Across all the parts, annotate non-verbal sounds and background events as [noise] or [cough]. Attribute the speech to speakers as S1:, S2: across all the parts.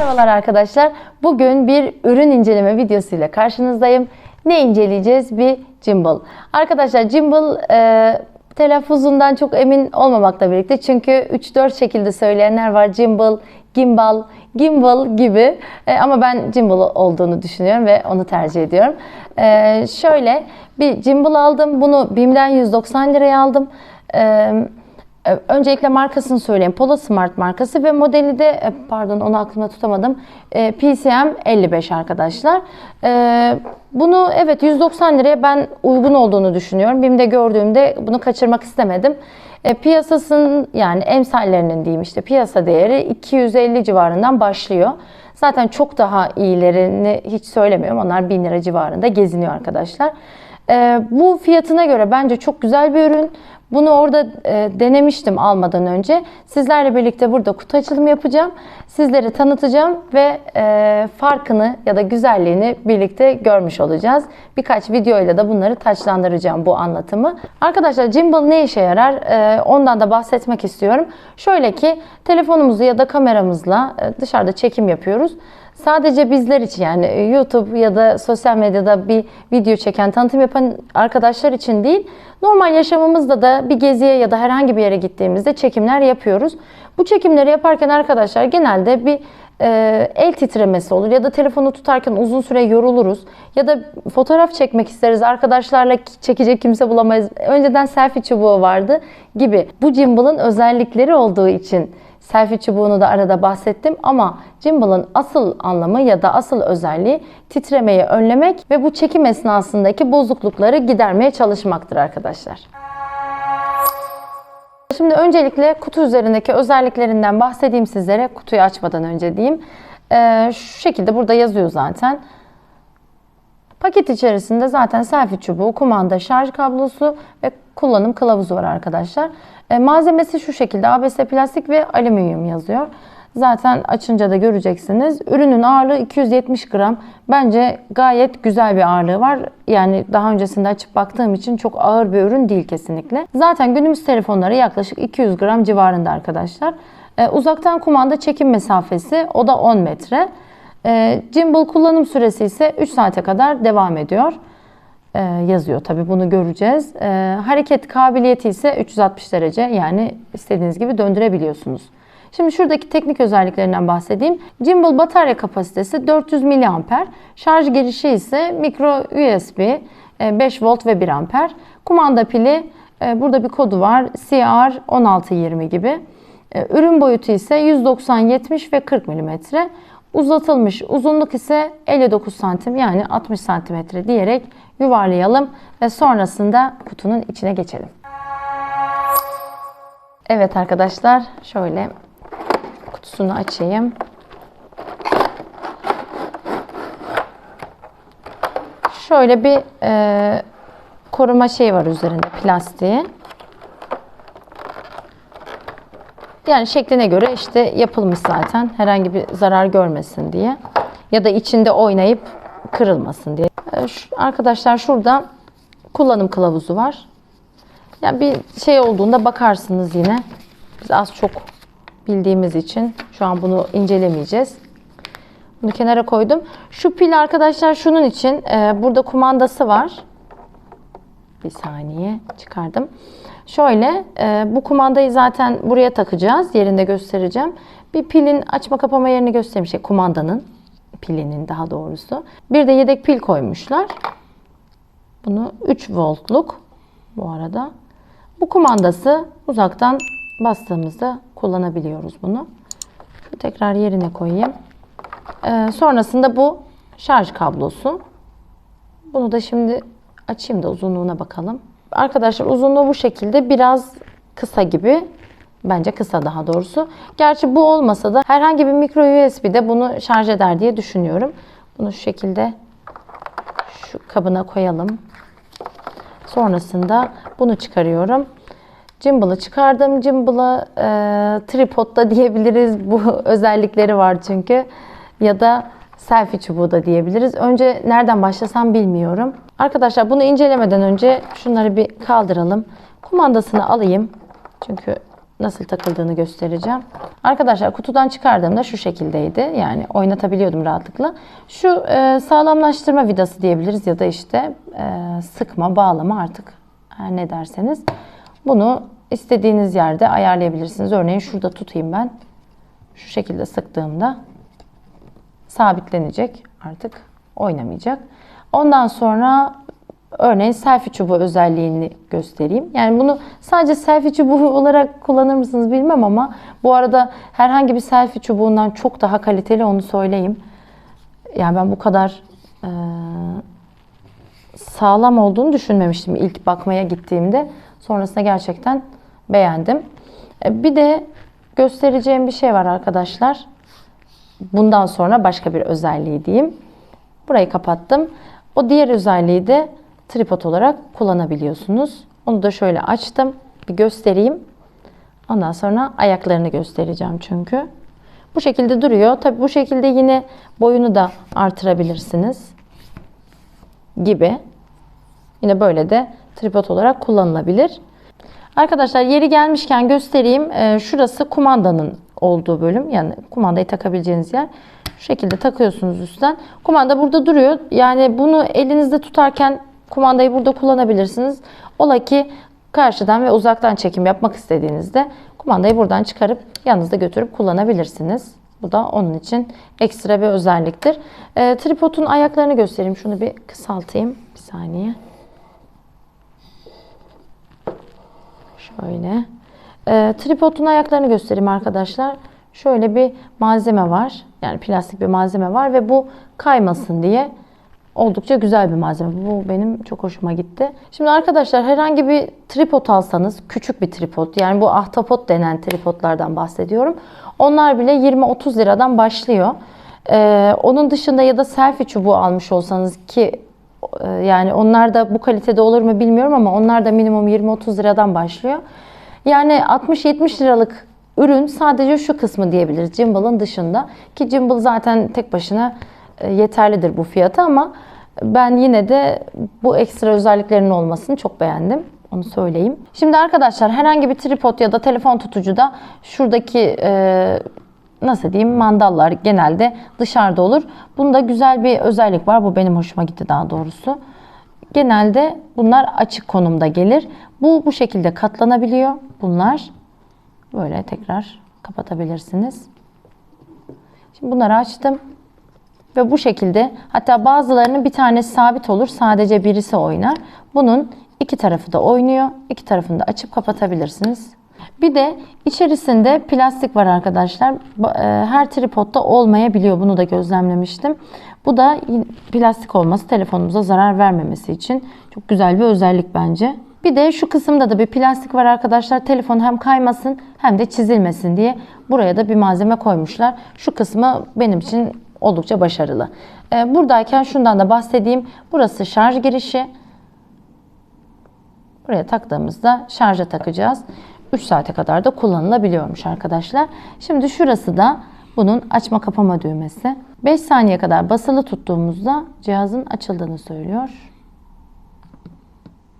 S1: Merhabalar arkadaşlar. Bugün bir ürün inceleme videosuyla karşınızdayım. Ne inceleyeceğiz? Bir gimbal. Arkadaşlar gimbal e, telaffuzundan çok emin olmamakla birlikte çünkü 3-4 şekilde söyleyenler var. Gimbal, gimbal, gimbal gibi. E, ama ben gimbal olduğunu düşünüyorum ve onu tercih ediyorum. E, şöyle bir gimbal aldım. Bunu BİM'den 190 liraya aldım. E, ee, Öncelikle markasını söyleyeyim. Polo Smart markası ve modeli de e, pardon onu aklımda tutamadım. E, PCM 55 arkadaşlar. E, Bunu evet 190 liraya ben uygun olduğunu düşünüyorum. BİM'de gördüğümde bunu kaçırmak istemedim. E, Piyasasının yani emsallerinin diyeyim işte piyasa değeri 250 civarından başlıyor. Zaten çok daha iyilerini hiç söylemiyorum. Onlar 1000 lira civarında geziniyor arkadaşlar. E, Bu fiyatına göre bence çok güzel bir ürün. Bunu orada e, denemiştim almadan önce. Sizlerle birlikte burada kutu açılımı yapacağım. Sizleri tanıtacağım ve e, farkını ya da güzelliğini birlikte görmüş olacağız. Birkaç videoyla da bunları taçlandıracağım bu anlatımı. Arkadaşlar gimbal ne işe yarar? E, ondan da bahsetmek istiyorum. Şöyle ki telefonumuzu ya da kameramızla e, dışarıda çekim yapıyoruz. Sadece bizler için yani YouTube ya da sosyal medyada bir video çeken, tanıtım yapan arkadaşlar için değil, normal yaşamımızda da bir geziye ya da herhangi bir yere gittiğimizde çekimler yapıyoruz. Bu çekimleri yaparken arkadaşlar genelde bir e, el titremesi olur ya da telefonu tutarken uzun süre yoruluruz ya da fotoğraf çekmek isteriz arkadaşlarla çekecek kimse bulamayız. Önceden selfie çubuğu vardı gibi. Bu gimbal'ın özellikleri olduğu için Selfie çubuğunu da arada bahsettim ama gimbal'ın asıl anlamı ya da asıl özelliği titremeyi önlemek ve bu çekim esnasındaki bozuklukları gidermeye çalışmaktır arkadaşlar. Şimdi öncelikle kutu üzerindeki özelliklerinden bahsedeyim sizlere kutuyu açmadan önce diyeyim. Ee, şu şekilde burada yazıyor zaten. Paket içerisinde zaten selfie çubuğu, kumanda, şarj kablosu ve kullanım kılavuzu var arkadaşlar. E, malzemesi şu şekilde ABS plastik ve alüminyum yazıyor. Zaten açınca da göreceksiniz. Ürünün ağırlığı 270 gram. Bence gayet güzel bir ağırlığı var. Yani daha öncesinde açıp baktığım için çok ağır bir ürün değil kesinlikle. Zaten günümüz telefonları yaklaşık 200 gram civarında arkadaşlar. E, uzaktan kumanda çekim mesafesi o da 10 metre. E, gimbal kullanım süresi ise 3 saate kadar devam ediyor. E, yazıyor tabi bunu göreceğiz. E, hareket kabiliyeti ise 360 derece yani istediğiniz gibi döndürebiliyorsunuz. Şimdi şuradaki teknik özelliklerinden bahsedeyim. Gimbal batarya kapasitesi 400 mAh. Şarj girişi ise micro USB 5 volt ve 1 amper. Kumanda pili e, burada bir kodu var. CR1620 gibi. Ürün boyutu ise 190, 70 ve 40 mm. Uzatılmış uzunluk ise 59 santim yani 60 santimetre diyerek yuvarlayalım ve sonrasında kutunun içine geçelim. Evet arkadaşlar şöyle kutusunu açayım. Şöyle bir e, koruma şey var üzerinde plastiği. Yani şekline göre işte yapılmış zaten. Herhangi bir zarar görmesin diye. Ya da içinde oynayıp kırılmasın diye. Ee, arkadaşlar şurada kullanım kılavuzu var. Yani bir şey olduğunda bakarsınız yine. Biz az çok bildiğimiz için şu an bunu incelemeyeceğiz. Bunu kenara koydum. Şu pil arkadaşlar şunun için. E, burada kumandası var. Bir saniye çıkardım. Şöyle e, bu kumandayı zaten buraya takacağız. Yerinde göstereceğim. Bir pilin açma kapama yerini göstermiş. Şey, kumandanın pilinin daha doğrusu. Bir de yedek pil koymuşlar. Bunu 3 voltluk bu arada. Bu kumandası uzaktan bastığımızda kullanabiliyoruz bunu. Tekrar yerine koyayım. Ee, sonrasında bu şarj kablosu. Bunu da şimdi açayım da uzunluğuna bakalım. Arkadaşlar uzunluğu bu şekilde biraz kısa gibi. Bence kısa daha doğrusu. Gerçi bu olmasa da herhangi bir micro USB de bunu şarj eder diye düşünüyorum. Bunu şu şekilde şu kabına koyalım. Sonrasında bunu çıkarıyorum. Gimbal'ı çıkardım. Gimbal'ı e, tripodda diyebiliriz. Bu [laughs] özellikleri var çünkü. Ya da selfie çubuğu da diyebiliriz. Önce nereden başlasam bilmiyorum. Arkadaşlar bunu incelemeden önce şunları bir kaldıralım. Kumandasını alayım. Çünkü nasıl takıldığını göstereceğim. Arkadaşlar kutudan çıkardığımda şu şekildeydi. Yani oynatabiliyordum rahatlıkla. Şu e, sağlamlaştırma vidası diyebiliriz ya da işte e, sıkma, bağlama artık her ne derseniz. Bunu istediğiniz yerde ayarlayabilirsiniz. Örneğin şurada tutayım ben. Şu şekilde sıktığımda sabitlenecek artık oynamayacak. Ondan sonra örneğin selfie çubuğu özelliğini göstereyim. Yani bunu sadece selfie çubuğu [laughs] olarak kullanır mısınız bilmem ama bu arada herhangi bir selfie çubuğundan çok daha kaliteli onu söyleyeyim. Yani ben bu kadar e, sağlam olduğunu düşünmemiştim ilk bakmaya gittiğimde. Sonrasında gerçekten beğendim. E, Bir de göstereceğim bir şey var arkadaşlar. Bundan sonra başka bir özelliği diyeyim. Burayı kapattım. O diğer özelliği de tripod olarak kullanabiliyorsunuz. Onu da şöyle açtım. Bir göstereyim. Ondan sonra ayaklarını göstereceğim çünkü. Bu şekilde duruyor. Tabi bu şekilde yine boyunu da artırabilirsiniz. Gibi. Yine böyle de tripod olarak kullanılabilir. Arkadaşlar yeri gelmişken göstereyim. Ee, şurası kumandanın olduğu bölüm. Yani kumandayı takabileceğiniz yer. Şu şekilde takıyorsunuz üstten. Kumanda burada duruyor. Yani bunu elinizde tutarken kumandayı burada kullanabilirsiniz. Ola ki karşıdan ve uzaktan çekim yapmak istediğinizde kumandayı buradan çıkarıp yanınızda götürüp kullanabilirsiniz. Bu da onun için ekstra bir özelliktir. Ee, tripodun ayaklarını göstereyim. Şunu bir kısaltayım. Bir saniye. Şöyle. Ee, tripodun ayaklarını göstereyim arkadaşlar. Şöyle bir malzeme var. Yani plastik bir malzeme var ve bu kaymasın diye oldukça güzel bir malzeme. Bu benim çok hoşuma gitti. Şimdi arkadaşlar herhangi bir tripod alsanız, küçük bir tripod yani bu ahtapot denen tripodlardan bahsediyorum. Onlar bile 20-30 liradan başlıyor. Ee, onun dışında ya da selfie çubuğu almış olsanız ki e, yani onlar da bu kalitede olur mu bilmiyorum ama onlar da minimum 20-30 liradan başlıyor. Yani 60-70 liralık ürün sadece şu kısmı diyebiliriz gimbal'ın dışında. Ki gimbal zaten tek başına e, yeterlidir bu fiyata ama ben yine de bu ekstra özelliklerinin olmasını çok beğendim. Onu söyleyeyim. Şimdi arkadaşlar herhangi bir tripod ya da telefon tutucuda şuradaki e, nasıl diyeyim mandallar genelde dışarıda olur. Bunda güzel bir özellik var. Bu benim hoşuma gitti daha doğrusu. Genelde bunlar açık konumda gelir. Bu bu şekilde katlanabiliyor. Bunlar böyle tekrar kapatabilirsiniz. Şimdi bunları açtım. Ve bu şekilde hatta bazılarının bir tanesi sabit olur. Sadece birisi oynar. Bunun iki tarafı da oynuyor. İki tarafını da açıp kapatabilirsiniz. Bir de içerisinde plastik var arkadaşlar. E, Her tripodda olmayabiliyor. Bunu da gözlemlemiştim. Bu da plastik olması telefonumuza zarar vermemesi için çok güzel bir özellik bence. Bir de şu kısımda da bir plastik var arkadaşlar. Telefon hem kaymasın hem de çizilmesin diye buraya da bir malzeme koymuşlar. Şu kısmı benim için oldukça başarılı. E, Buradayken şundan da bahsedeyim. Burası şarj girişi. Buraya taktığımızda şarja takacağız. 3 saate kadar da kullanılabiliyormuş arkadaşlar. Şimdi şurası da bunun açma kapama düğmesi. 5 saniye kadar basılı tuttuğumuzda cihazın açıldığını söylüyor.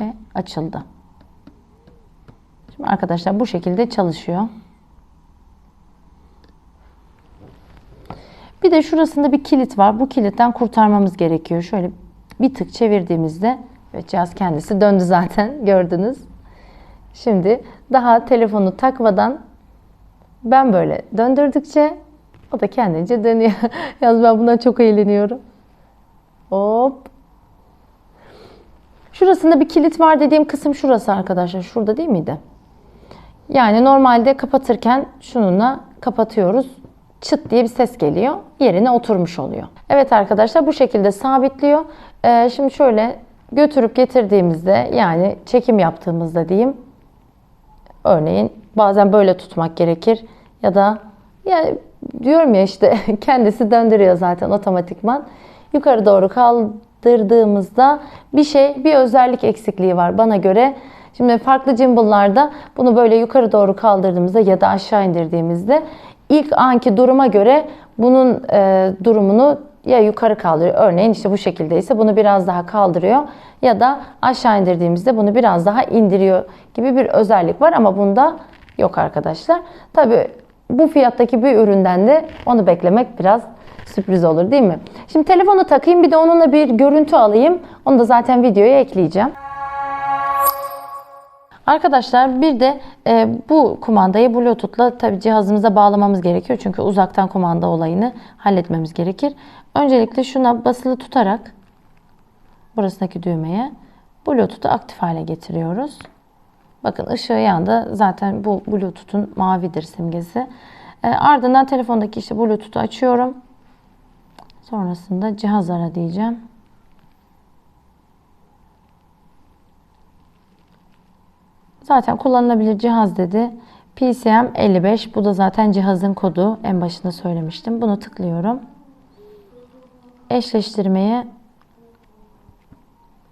S1: Ve açıldı. Şimdi arkadaşlar bu şekilde çalışıyor. Bir de şurasında bir kilit var. Bu kilitten kurtarmamız gerekiyor. Şöyle bir tık çevirdiğimizde evet cihaz kendisi döndü zaten [laughs] gördünüz. Şimdi daha telefonu takmadan ben böyle döndürdükçe o da kendince dönüyor. [laughs] Yalnız ben bundan çok eğleniyorum. Hop. Şurasında bir kilit var dediğim kısım şurası arkadaşlar. Şurada değil miydi? Yani normalde kapatırken şununla kapatıyoruz. Çıt diye bir ses geliyor. Yerine oturmuş oluyor. Evet arkadaşlar bu şekilde sabitliyor. Ee, şimdi şöyle götürüp getirdiğimizde yani çekim yaptığımızda diyeyim. Örneğin bazen böyle tutmak gerekir ya da yani diyorum ya işte [laughs] kendisi döndürüyor zaten otomatikman. Yukarı doğru kaldırdığımızda bir şey, bir özellik eksikliği var bana göre. Şimdi farklı gimbal'larda bunu böyle yukarı doğru kaldırdığımızda ya da aşağı indirdiğimizde ilk anki duruma göre bunun e, durumunu ya yukarı kaldırıyor. Örneğin işte bu şekildeyse bunu biraz daha kaldırıyor ya da aşağı indirdiğimizde bunu biraz daha indiriyor gibi bir özellik var ama bunda yok arkadaşlar. Tabi bu fiyattaki bir üründen de onu beklemek biraz sürpriz olur değil mi? Şimdi telefonu takayım bir de onunla bir görüntü alayım. Onu da zaten videoya ekleyeceğim. Arkadaşlar bir de e, bu kumandayı Bluetooth'la tabi cihazımıza bağlamamız gerekiyor. Çünkü uzaktan kumanda olayını halletmemiz gerekir. Öncelikle şuna basılı tutarak burasındaki düğmeye Bluetooth'u aktif hale getiriyoruz. Bakın ışığı yandı. Zaten bu Bluetooth'un mavidir simgesi. E, ardından telefondaki işte Bluetooth'u açıyorum. Sonrasında cihaz ara diyeceğim. Zaten kullanılabilir cihaz dedi. PCM 55. Bu da zaten cihazın kodu. En başında söylemiştim. Bunu tıklıyorum. Eşleştirmeye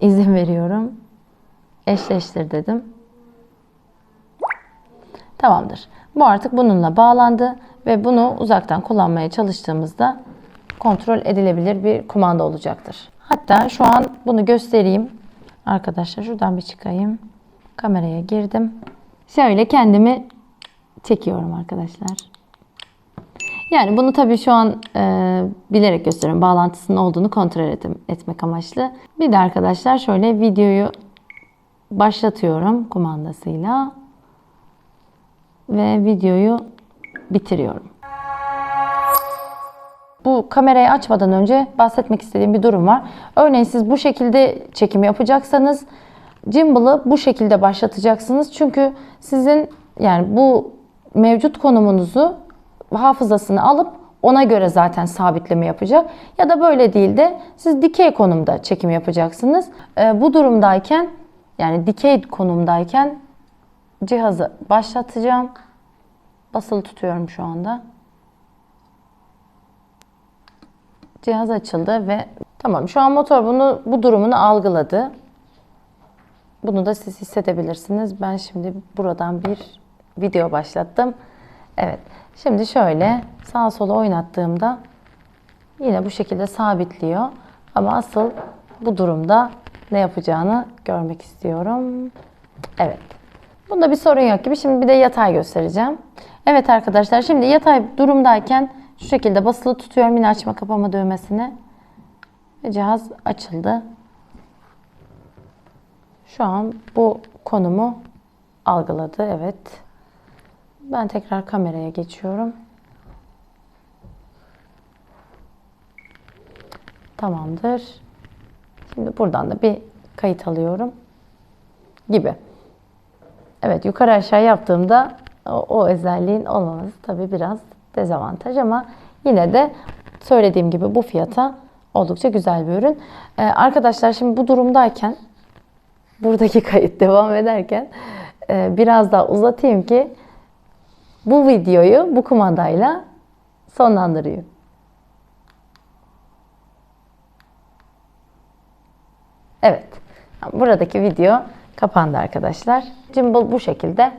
S1: izin veriyorum. Eşleştir dedim. Tamamdır. Bu artık bununla bağlandı ve bunu uzaktan kullanmaya çalıştığımızda kontrol edilebilir bir kumanda olacaktır. Hatta şu an bunu göstereyim. Arkadaşlar şuradan bir çıkayım. Kameraya girdim. Şöyle kendimi çekiyorum arkadaşlar. Yani bunu tabii şu an e, bilerek gösteriyorum. Bağlantısının olduğunu kontrol et, etmek amaçlı. Bir de arkadaşlar şöyle videoyu başlatıyorum kumandasıyla. Ve videoyu bitiriyorum. Bu kamerayı açmadan önce bahsetmek istediğim bir durum var. Örneğin siz bu şekilde çekim yapacaksanız Gimbal'ı bu şekilde başlatacaksınız. Çünkü sizin yani bu mevcut konumunuzu hafızasını alıp ona göre zaten sabitleme yapacak. Ya da böyle değil de siz dikey konumda çekim yapacaksınız. Ee, bu durumdayken yani dikey konumdayken cihazı başlatacağım. Basılı tutuyorum şu anda. Cihaz açıldı ve tamam şu an motor bunu bu durumunu algıladı. Bunu da siz hissedebilirsiniz. Ben şimdi buradan bir video başlattım. Evet. Şimdi şöyle sağa sola oynattığımda yine bu şekilde sabitliyor. Ama asıl bu durumda ne yapacağını görmek istiyorum. Evet. Bunda bir sorun yok gibi. Şimdi bir de yatay göstereceğim. Evet arkadaşlar şimdi yatay durumdayken şu şekilde basılı tutuyorum yine açma kapama düğmesini. Ve cihaz açıldı. Şu an bu konumu algıladı. Evet. Ben tekrar kameraya geçiyorum. Tamamdır. Şimdi buradan da bir kayıt alıyorum. Gibi. Evet yukarı aşağı yaptığımda o, o özelliğin olmaması tabii biraz dezavantaj ama yine de söylediğim gibi bu fiyata oldukça güzel bir ürün. Ee, arkadaşlar şimdi bu durumdayken buradaki kayıt devam ederken e, biraz daha uzatayım ki bu videoyu bu kumandayla sonlandırıyor. Evet. Buradaki video kapandı arkadaşlar. Gimbal bu şekilde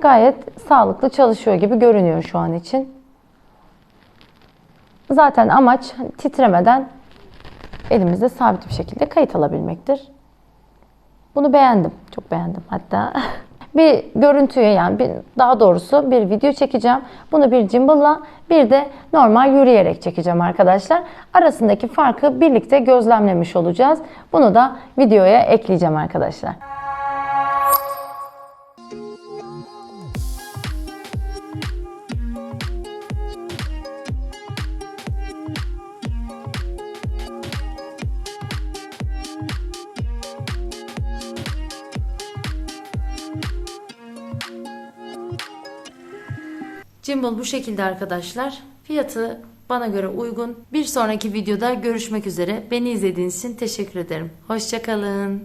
S1: gayet sağlıklı çalışıyor gibi görünüyor şu an için. Zaten amaç titremeden elimizde sabit bir şekilde kayıt alabilmektir. Bunu beğendim. Çok beğendim hatta. [laughs] bir görüntüye yani bir, daha doğrusu bir video çekeceğim. Bunu bir gimballa bir de normal yürüyerek çekeceğim arkadaşlar. Arasındaki farkı birlikte gözlemlemiş olacağız. Bunu da videoya ekleyeceğim arkadaşlar. Gimbal bu şekilde arkadaşlar. Fiyatı bana göre uygun. Bir sonraki videoda görüşmek üzere. Beni izlediğiniz için teşekkür ederim. Hoşçakalın.